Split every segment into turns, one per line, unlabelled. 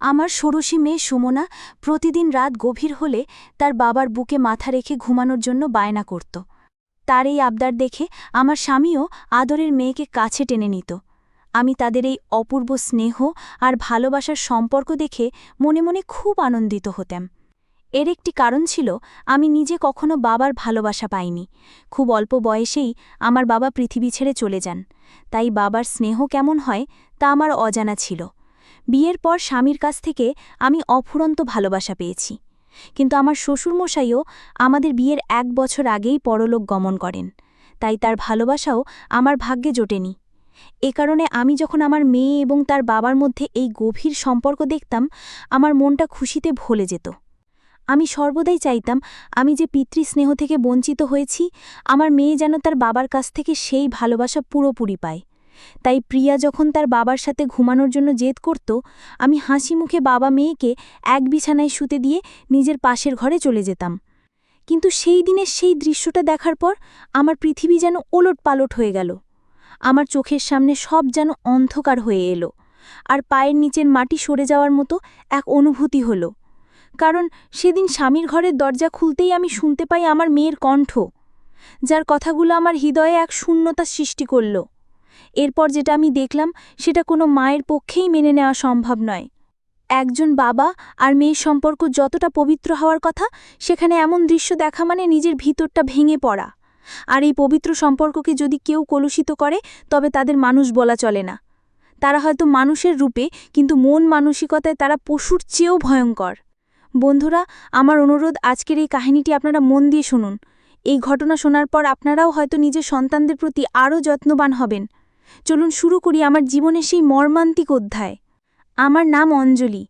আমার ষোড়শী মেয়ে সুমনা প্রতিদিন রাত গভীর হলে তার বাবার বুকে মাথা রেখে ঘুমানোর জন্য বায়না করত। তার এই আবদার দেখে আমার স্বামীও আদরের মেয়েকে কাছে টেনে নিত। আমি তাদের এই অপূর্ব স্নেহ আর ভালোবাসার সম্পর্ক দেখে মনে মনে খুব আনন্দিত হতাম। এর একটি কারণ ছিল আমি নিজে কখনো বাবার ভালোবাসা পাইনি। খুব অল্প বয়সেই আমার বাবা পৃথিবী ছেড়ে চলে যান। তাই বাবার স্নেহ কেমন হয় তা আমার অজানা ছিল। বিয়ের পর স্বামীর কাছ থেকে আমি অফুরন্ত ভালোবাসা পেয়েছি। কিন্তু আমার শ্বশুরমশাইও আমাদের বিয়ের এক বছর আগেই পরলোক গমন করেন। তাই তার ভালোবাসাও আমার ভাগ্যে জোটেনি। এ কারণে আমি যখন আমার মেয়ে এবং তার বাবার মধ্যে এই গভীর সম্পর্ক দেখতাম, আমার মনটা খুশিতে ভলে যেত। আমি সর্বদাই চাইতাম, আমি যে পিতৃস্নেহ থেকে বঞ্চিত হয়েছি, আমার মেয়ে যেন তার বাবার কাছ থেকে সেই ভালোবাসা পুরোপুরি পায়। তাই প্রিয়া যখন তার বাবার সাথে ঘুমানোর জন্য জেদ করত, আমি হাসি মুখে বাবা মেয়েকে এক বিছানায় শুতে দিয়ে নিজের পাশের ঘরে চলে যেতাম। কিন্তু সেই দিনের সেই দৃশ্যটা দেখার পর আমার পৃথিবী যেন ওলট পালট হয়ে গেল। আমার চোখের সামনে সব যেন অন্ধকার হয়ে এলো আর পায়ের নিচের মাটি সরে যাওয়ার মতো এক অনুভূতি হল। কারণ সেদিন স্বামীর ঘরের দরজা খুলতেই আমি শুনতে পাই আমার মেয়ের কণ্ঠ, যার কথাগুলো আমার হৃদয়ে এক শূন্যতা সৃষ্টি করল। এরপর যেটা আমি দেখলাম, সেটা কোনো মায়ের পক্ষেই মেনে নেওয়া সম্ভব নয়। একজন বাবা আর মেয়ের সম্পর্ক যতটা পবিত্র হওয়ার কথা, সেখানে এমন দৃশ্য দেখা মানে নিজের ভিতরটা ভেঙে পড়া। আর এই পবিত্র সম্পর্ককে যদি কেউ কলুষিত করে, তবে তাদের মানুষ বলা চলে না। তারা হয়তো মানুষের রূপে, কিন্তু মন মানসিকতায় তারা পশুর চেয়েও ভয়ঙ্কর। বন্ধুরা, আমার অনুরোধ আজকের এই কাহিনীটি আপনারা মন দিয়ে শুনুন। এই ঘটনা শোনার পর আপনারাও হয়তো নিজের সন্তানদের প্রতি আরও যত্নবান হবেন। চলুন শুরু করি আমার জীবনের সেই মর্মান্তিক অধ্যায়। আমার নাম অঞ্জলি।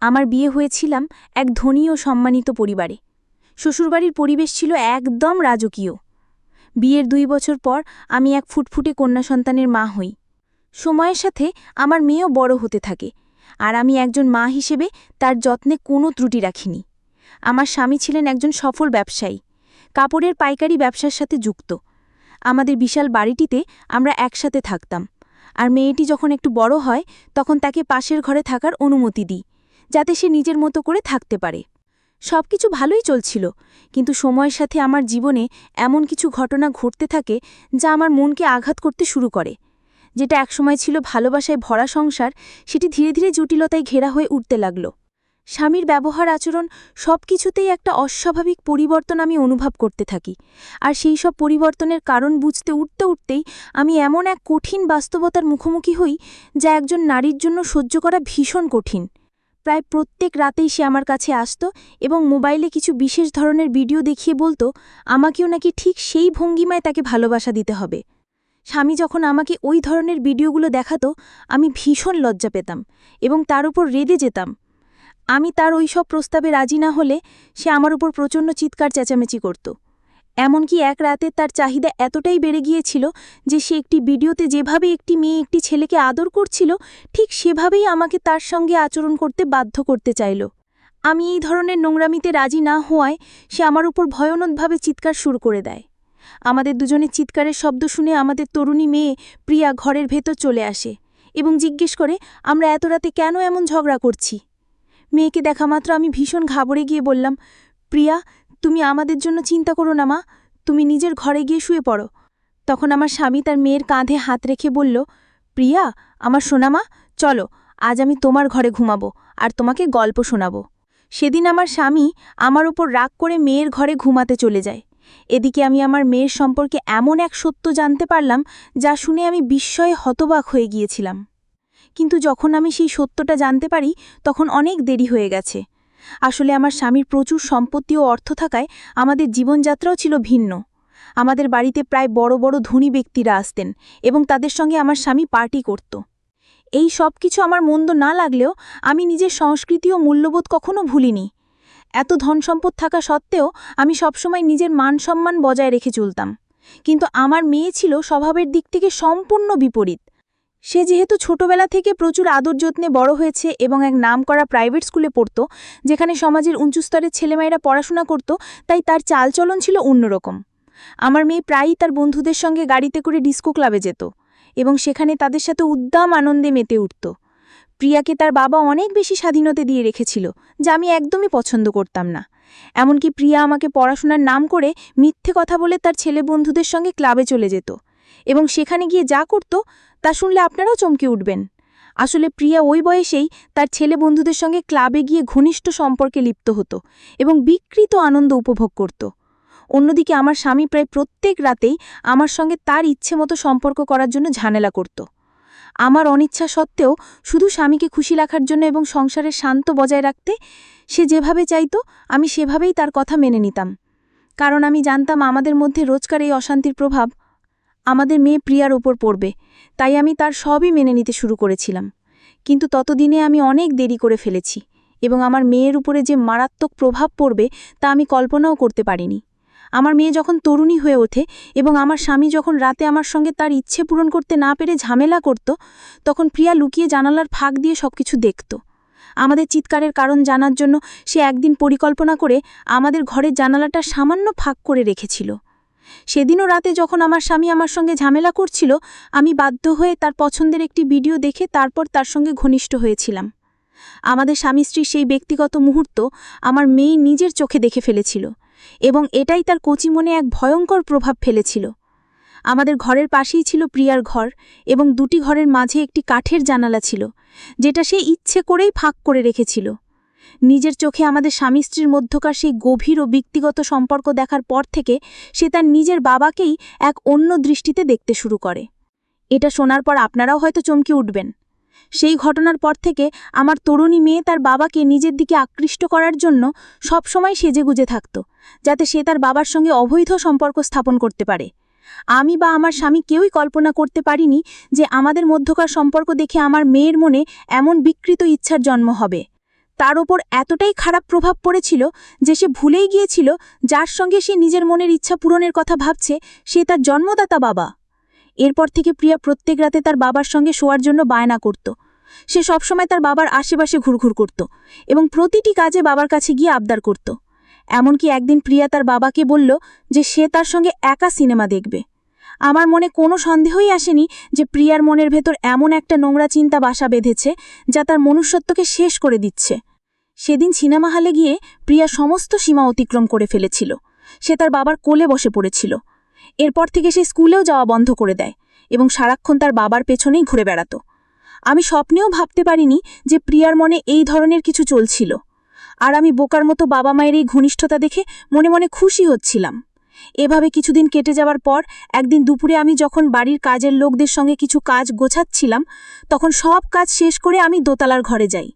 আমার বিয়ে হয়েছিলাম এক ধনী ও সম্মানিত পরিবারে। শ্বশুরবাড়ির পরিবেশ ছিল একদম রাজকীয়। বিয়ের দুই বছর পর আমি এক ফুটফুটে কন্যা সন্তানের মা হই। সময়ের সাথে আমার মেয়েও বড় হতে থাকে আর আমি একজন মা হিসেবে তার যত্নে কোনো ত্রুটি রাখিনি। আমার স্বামী ছিলেন একজন সফল ব্যবসায়ী। কাপড়ের পাইকারি ব্যবসার সাথে যুক্ত। আমাদের বিশাল বাড়িটিতে আমরা একসাথে থাকতাম। আর মেয়েটি যখন একটু বড় হয়, তখন তাকে পাশের ঘরে থাকার অনুমতি দিই, যাতে সে নিজের মতো করে থাকতে পারে। সব কিছু ভালোই চলছিল, কিন্তু সময়ের সাথে আমার জীবনে এমন কিছু ঘটনা ঘটতে থাকে যা আমার মনকে আঘাত করতে শুরু করে। যেটা একসময় ছিল ভালোবাসায় ভরা সংসার, সেটি ধীরে ধীরে জটিলতায় ঘেরা হয়ে উঠতে লাগল। স্বামীর ব্যবহার আচরণ সব কিছুতেই একটা অস্বাভাবিক পরিবর্তন আমি অনুভব করতে থাকি। আর সেই সব পরিবর্তনের কারণ বুঝতে উঠতে উঠতেই আমি এমন এক কঠিন বাস্তবতার মুখোমুখি হই যা একজন নারীর জন্য সহ্য করা ভীষণ কঠিন। প্রায় প্রত্যেক রাতেই সে আমার কাছে আসত এবং মোবাইলে কিছু বিশেষ ধরনের ভিডিও দেখিয়ে বলতো, আমাকেও নাকি ঠিক সেই ভঙ্গিমায় তাকে ভালোবাসা দিতে হবে। স্বামী যখন আমাকে ওই ধরনের ভিডিওগুলো দেখাতো, আমি ভীষণ লজ্জা পেতাম এবং তার উপর রেদে যেতাম। আমি তার ওই সব প্রস্তাবে রাজি না হলে সে আমার উপর প্রচণ্ড চিৎকার চেঁচামেচি করত। এমনকি এক রাতে তার চাহিদা এতটাই বেড়ে গিয়েছিল যে সে একটি ভিডিওতে যেভাবে একটি মেয়ে একটি ছেলেকে আদর করছিল, ঠিক সেভাবেই আমাকে তার সঙ্গে আচরণ করতে বাধ্য করতে চাইল। আমি এই ধরনের নোংরামিতে রাজি না হওয়ায় সে আমার উপর ভয়ানকভাবে চিৎকার শুরু করে দেয়। আমাদের দুজনের চিৎকারের শব্দ শুনে আমাদের তরুণী মেয়ে প্রিয়া ঘরের ভেতর চলে আসে এবং জিজ্ঞেস করে, আমরা এত রাতে কেন এমন ঝগড়া করছি? মেয়েকে দেখা মাত্র আমি ভীষণ ঘাবড়ে গিয়ে বললাম, প্রিয়া, তুমি আমাদের জন্য চিন্তা করো না মা, তুমি নিজের ঘরে গিয়ে শুয়ে পড়ো। তখন আমার স্বামী তার মেয়ের কাঁধে হাত রেখে বলল, প্রিয়া, আমার সোনামা চলো, আজ আমি তোমার ঘরে ঘুমাবো আর তোমাকে গল্প শোনাবো। সেদিন আমার স্বামী আমার উপর রাগ করে মেয়ের ঘরে ঘুমাতে চলে যায়। এদিকে আমি আমার মেয়ের সম্পর্কে এমন এক সত্য জানতে পারলাম যা শুনে আমি বিস্ময়ে হতবাক হয়ে গিয়েছিলাম। কিন্তু যখন আমি সেই সত্যটা জানতে পারি, তখন অনেক দেরি হয়ে গেছে। আসলে আমার স্বামীর প্রচুর সম্পত্তি ও অর্থ থাকায় আমাদের জীবনযাত্রাও ছিল ভিন্ন। আমাদের বাড়িতে প্রায় বড় বড় ধনী ব্যক্তিরা আসতেন এবং তাদের সঙ্গে আমার স্বামী পার্টি করত। এই সব কিছু আমার মন্দ না লাগলেও আমি নিজের সংস্কৃতি ও মূল্যবোধ কখনো ভুলিনি। এত ধনসম্পদ থাকা সত্ত্বেও আমি সবসময় নিজের মান সম্মান বজায় রেখে চলতাম। কিন্তু আমার মেয়ে ছিল স্বভাবের দিক থেকে সম্পূর্ণ বিপরীত। সে যেহেতু ছোটবেলা থেকে প্রচুর আদর যত্নে বড় হয়েছে এবং এক নামকরা প্রাইভেট স্কুলে পড়ত, যেখানে সমাজের উঁচু স্তরের ছেলেমেয়েরা পড়াশোনা করত, তাই তার চালচলন ছিল অন্যরকম। আমার মেয়ে প্রায়ই তার বন্ধুদের সঙ্গে গাড়িতে করে ডিস্কো ক্লাবে যেত এবং সেখানে তাদের সাথে উদ্দাম আনন্দে মেতে উঠত।
প্রিয়াকে তার বাবা অনেক বেশি স্বাধীনতা দিয়ে রেখেছিল, যা আমি একদমই পছন্দ করতাম না। এমনকি প্রিয়া আমাকে পড়াশোনার নাম করে মিথ্যে কথা বলে তার ছেলে বন্ধুদের সঙ্গে ক্লাবে চলে যেত। এবং সেখানে গিয়ে যা করত, তা শুনলে আপনারাও চমকে উঠবেন। আসলে প্রিয়া ওই বয়সেই তার ছেলে বন্ধুদের সঙ্গে ক্লাবে গিয়ে ঘনিষ্ঠ সম্পর্কে লিপ্ত হতো এবং বিকৃত আনন্দ উপভোগ করত। অন্যদিকে আমার স্বামী প্রায় প্রত্যেক রাতেই আমার সঙ্গে তার ইচ্ছে মতো সম্পর্ক করার জন্য ঝামেলা করত। আমার অনিচ্ছা সত্ত্বেও শুধু স্বামীকে খুশি রাখার জন্য এবং সংসারের শান্ত বজায় রাখতে সে যেভাবে চাইতো, আমি সেভাবেই তার কথা মেনে নিতাম। কারণ আমি জানতাম আমাদের মধ্যে রোজকার এই অশান্তির প্রভাব আমাদের মেয়ে প্রিয়ার ওপর পড়বে, তাই আমি তার সবই মেনে নিতে শুরু করেছিলাম। কিন্তু ততদিনে আমি অনেক দেরি করে ফেলেছি এবং আমার মেয়ের উপরে যে মারাত্মক প্রভাব পড়বে তা আমি কল্পনাও করতে পারিনি। আমার মেয়ে যখন তরুণী হয়ে ওঠে এবং আমার স্বামী যখন রাতে আমার সঙ্গে তার ইচ্ছে পূরণ করতে না পেরে ঝামেলা করত, তখন প্রিয়া লুকিয়ে জানালার ফাঁক দিয়ে সবকিছু দেখত। আমাদের চিৎকারের কারণ জানার জন্য সে একদিন পরিকল্পনা করে আমাদের ঘরের জানালাটা সামান্য ফাঁক করে রেখেছিল। সেদিনও রাতে যখন আমার স্বামী আমার সঙ্গে ঝামেলা করছিল, আমি বাধ্য হয়ে তার পছন্দের একটি ভিডিও দেখে তারপর তার সঙ্গে ঘনিষ্ঠ হয়েছিলাম। আমাদের স্বামী স্ত্রীর সেই ব্যক্তিগত মুহূর্ত আমার মেয়ে নিজের চোখে দেখে ফেলেছিল এবং এটাই তার কচি মনে এক ভয়ঙ্কর প্রভাব ফেলেছিল। আমাদের ঘরের পাশেই ছিল প্রিয়ার ঘর এবং দুটি ঘরের মাঝে একটি কাঠের জানালা ছিল, যেটা সে ইচ্ছে করেই ফাঁক করে রেখেছিল। নিজের চোখে আমাদের স্বামী স্ত্রীর মধ্যকার সেই গভীর ও ব্যক্তিগত সম্পর্ক দেখার পর থেকে সে তার নিজের বাবাকেই এক অন্য দৃষ্টিতে দেখতে শুরু করে। এটা শোনার পর আপনারাও হয়তো চমকে উঠবেন। সেই ঘটনার পর থেকে আমার তরুণী মেয়ে তার বাবাকে নিজের দিকে আকৃষ্ট করার জন্য সবসময় সেজেগুজে থাকত, যাতে সে তার বাবার সঙ্গে অবৈধ সম্পর্ক স্থাপন করতে পারে। আমি বা আমার স্বামী কেউই কল্পনা করতে পারিনি যে আমাদের মধ্যকার সম্পর্ক দেখে আমার মেয়ের মনে এমন বিকৃত ইচ্ছার জন্ম হবে। তার ওপর এতটাই খারাপ প্রভাব পড়েছিল যে সে ভুলেই গিয়েছিল যার সঙ্গে সে নিজের মনের ইচ্ছা পূরণের কথা ভাবছে, সে তার জন্মদাতা বাবা। এরপর থেকে প্রিয়া প্রত্যেক রাতে তার বাবার সঙ্গে শোয়ার জন্য বায়না করত। সে সবসময় তার বাবার আশেপাশে ঘুরঘুর করত এবং প্রতিটি কাজে বাবার কাছে গিয়ে আবদার করত। এমনকি একদিন প্রিয়া তার বাবাকে বলল যে সে তার সঙ্গে একা সিনেমা দেখবে। আমার মনে কোনো সন্দেহই আসেনি যে প্রিয়ার মনের ভেতর এমন একটা নোংরা চিন্তা বাসা বেঁধেছে যা তার মনুষ্যত্বকে শেষ করে দিচ্ছে। সেদিন সিনেমা হলে গিয়ে প্রিয়া সমস্ত সীমা অতিক্রম করে ফেলেছিল। সে তার বাবার কোলে বসে পড়েছিল। এরপর থেকে সে স্কুলেও যাওয়া বন্ধ করে দেয় এবং সারাক্ষণ তার বাবার পেছনেই ঘুরে বেড়াত। আমি স্বপ্নেও ভাবতে পারিনি যে প্রিয়ার মনে এই ধরনের কিছু চলছিল। আর আমি বোকার মতো বাবা মায়ের এই ঘনিষ্ঠতা দেখে মনে মনে খুশি হচ্ছিলাম। এভাবে কিছুদিন কেটে যাওয়ার পর একদিন দুপুরে আমি যখন বাড়ির কাজের লোকদের সঙ্গে কিছু কাজ গোছাচ্ছিলাম, তখন সব কাজ শেষ করে আমি দোতলার ঘরে যাই।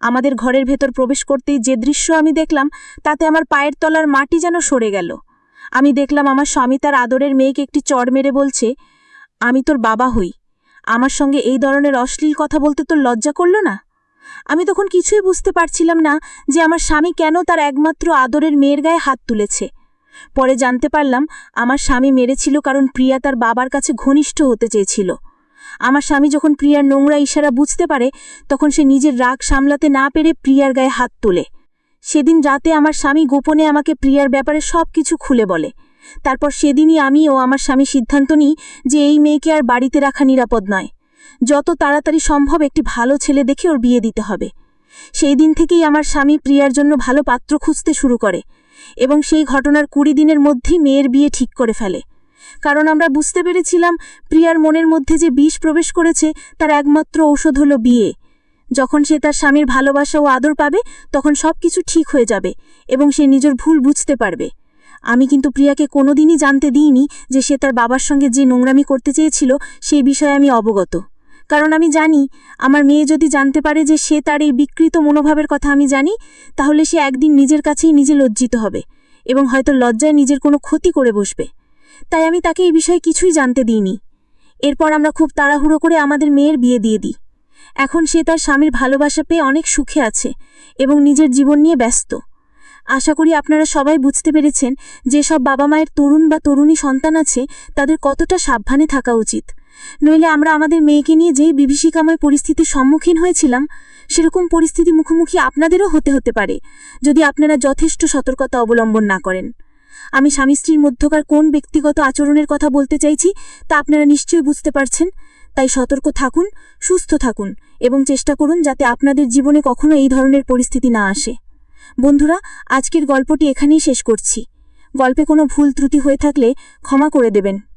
আমাদের ঘরের ভেতর প্রবেশ করতেই যে দৃশ্য আমি দেখলাম, তাতে আমার পায়ের তলার মাটি যেন সরে গেল। আমি দেখলাম আমার স্বামী তার আদরের মেয়েকে একটি চড় মেরে বলছে, আমি তোর বাবা হই। আমার সঙ্গে এই ধরনের অশ্লীল কথা বলতে তোর লজ্জা করল না? আমি তখন কিছুই বুঝতে পারছিলাম না যে আমার স্বামী কেন তার একমাত্র আদরের মেয়ের গায়ে হাত তুলেছে। পরে জানতে পারলাম আমার স্বামী মেরেছিল কারণ প্রিয়া তার বাবার কাছে ঘনিষ্ঠ হতে চেয়েছিল। আমার স্বামী যখন প্রিয়ার নোংরা ইশারা বুঝতে পারে, তখন সে নিজের রাগ সামলাতে না পেরে প্রিয়ার গায়ে হাত তোলে। সেদিন রাতে আমার স্বামী গোপনে আমাকে প্রিয়ার ব্যাপারে সব কিছু খুলে বলে। তারপর সেদিনই আমি ও আমার স্বামী সিদ্ধান্ত নিই যে এই মেয়েকে আর বাড়িতে রাখা নিরাপদ নয়। যত তাড়াতাড়ি সম্ভব একটি ভালো ছেলে দেখে ওর বিয়ে দিতে হবে। সেই দিন থেকেই আমার স্বামী প্রিয়ার জন্য ভালো পাত্র খুঁজতে শুরু করে। এবং সেই ঘটনার কুড়ি দিনের মধ্যেই মেয়ের বিয়ে ঠিক করে ফেলে। কারণ আমরা বুঝতে পেরেছিলাম, প্রিয়ার মনের মধ্যে যে বিষ প্রবেশ করেছে, তার একমাত্র ঔষধ হলো বিয়ে। যখন সে তার স্বামীর ভালোবাসা ও আদর পাবে, তখন সব কিছু ঠিক হয়ে যাবে এবং সে নিজের ভুল বুঝতে পারবে। আমি কিন্তু প্রিয়াকে কোনোদিনই জানতে দিইনি যে সে তার বাবার সঙ্গে যে নোংরামি করতে চেয়েছিল, সেই বিষয়ে আমি অবগত। কারণ আমি জানি, আমার মেয়ে যদি জানতে পারে যে সে তার এই বিকৃত মনোভাবের কথা আমি জানি, তাহলে সে একদিন নিজের কাছেই নিজে লজ্জিত হবে এবং হয়তো লজ্জায় নিজের কোনো ক্ষতি করে বসবে। তাই আমি তাকে এই বিষয়ে কিছুই জানতে দিইনি। এরপর আমরা খুব তাড়াহুড়ো করে আমাদের মেয়ের বিয়ে দিয়ে দিই। এখন সে তার স্বামীর ভালোবাসা পেয়ে অনেক সুখে আছে এবং নিজের জীবন নিয়ে ব্যস্ত। আশা করি আপনারা সবাই বুঝতে পেরেছেন যেসব বাবা মায়ের তরুণ বা তরুণী সন্তান আছে, তাদের কতটা সাবধানে থাকা উচিত। নইলে আমরা আমাদের মেয়েকে নিয়ে যেই বিভীষিকাময় পরিস্থিতির সম্মুখীন হয়েছিলাম, সেরকম পরিস্থিতি মুখোমুখি আপনাদেরও হতে হতে পারে, যদি আপনারা যথেষ্ট সতর্কতা অবলম্বন না করেন। আমি স্বামী স্ত্রীর মধ্যকার কোন ব্যক্তিগত আচরণের কথা বলতে চাইছি, তা আপনারা নিশ্চয়ই বুঝতে পারছেন। তাই সতর্ক থাকুন, সুস্থ থাকুন, এবং চেষ্টা করুন যাতে আপনাদের জীবনে কখনো এই ধরনের পরিস্থিতি না আসে। বন্ধুরা, আজকের গল্পটি এখানেই শেষ করছি। গল্পে কোনো ভুল ত্রুটি হয়ে থাকলে ক্ষমা করে দেবেন।